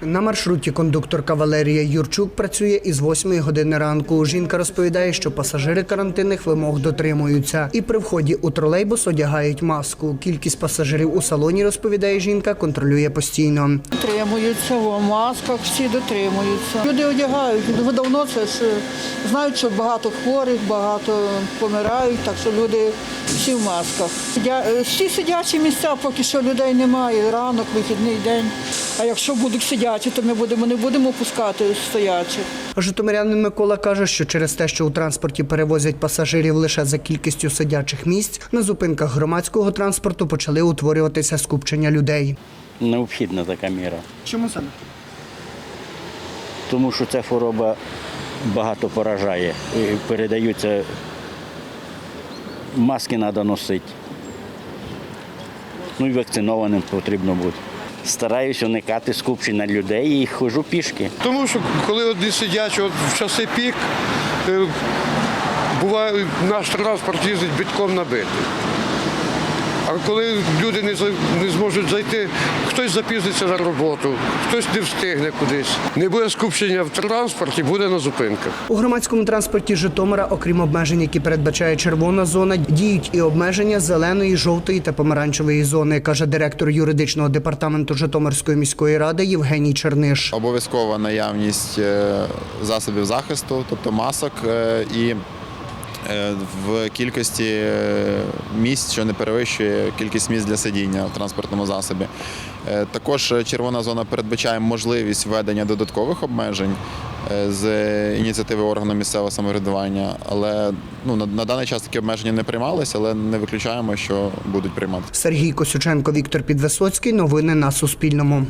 На маршруті кондукторка Валерія Юрчук працює із 8 години ранку. Жінка розповідає, що пасажири карантинних вимог дотримуються. І при вході у тролейбус одягають маску. Кількість пасажирів у салоні, розповідає жінка, контролює постійно. Дотримуються в масках, всі дотримуються. Люди одягають. Ви давно це ж знають, що багато хворих, багато помирають, так що люди всі в масках. Е, Всі сидячі місця, поки що людей немає. Ранок, вихідний день. А якщо будуть сидячі, то ми будемо не будемо пускати стоячих. Житомирянин Микола каже, що через те, що у транспорті перевозять пасажирів лише за кількістю сидячих місць, на зупинках громадського транспорту почали утворюватися скупчення людей. Необхідна така міра. Чому саме? Тому що ця хвороба багато поражає. І Передаються маски треба носити. Ну і вакцинованим потрібно бути. Стараюсь уникати скупчення людей і ходжу пішки. Тому що коли одні сидять от в часи пік, е, буває наш транспорт їздить бітком набитий. А коли люди не, за- не зможуть зайти, хтось запізниться на роботу, хтось не встигне кудись. Не буде скупчення в транспорті, буде на зупинках. У громадському транспорті Житомира, окрім обмежень, які передбачає червона зона, діють і обмеження зеленої, жовтої та помаранчевої зони, каже директор юридичного департаменту Житомирської міської ради Євгеній Черниш. Обов'язкова наявність е, засобів захисту, тобто масок, е, і в кількості е, місць, що не перевищує кількість місць для сидіння в транспортному засобі. Е, Також е, червона зона передбачає можливість введення додаткових обмежень е, з ініціативи органу місцевого самоврядування, але ну, на, на даний час такі обмеження не приймалися, але не виключаємо, що будуть приймати. Сергій Косюченко, Віктор Підвисоцький. Новини на Суспільному.